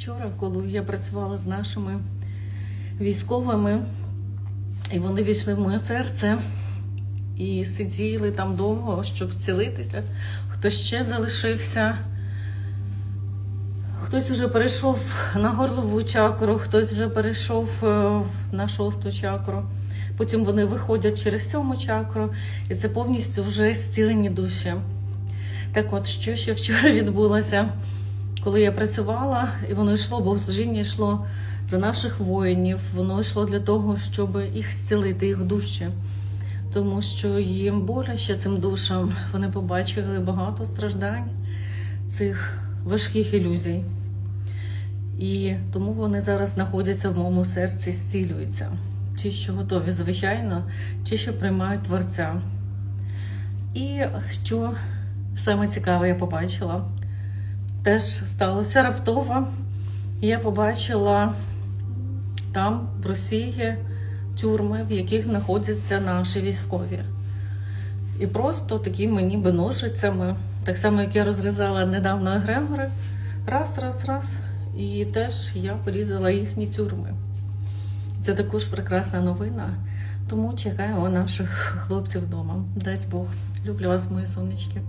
Вчора, коли я працювала з нашими військовими, і вони війшли в моє серце і сиділи там довго, щоб зцілитися. Хто ще залишився, хтось вже перейшов на горлову чакру, хтось вже перейшов е, на шосту чакру. Потім вони виходять через сьому чакру, і це повністю вже зцілені душі. Так от, що ще вчора відбулося, коли я працювала, і воно йшло, богослужіння йшло за наших воїнів, воно йшло для того, щоб їх зцілити, їх душі. Тому що їм боляче цим душам. Вони побачили багато страждань цих важких ілюзій. І тому вони зараз знаходяться в моєму серці, зцілюються. Ті, що готові, звичайно, ті, що приймають творця. І що саме цікаве я побачила, теж сталося раптово. Я побачила там, в Росії, тюрми, в яких знаходяться наші військові. І просто такими ніби ножицями, так само, як я розрізала недавно егрегори, раз, раз, раз. І теж я порізала їхні тюрми. Це також прекрасна новина. Тому чекаємо наших хлопців вдома. Дасть Бог. Люблю вас, мої сонечки.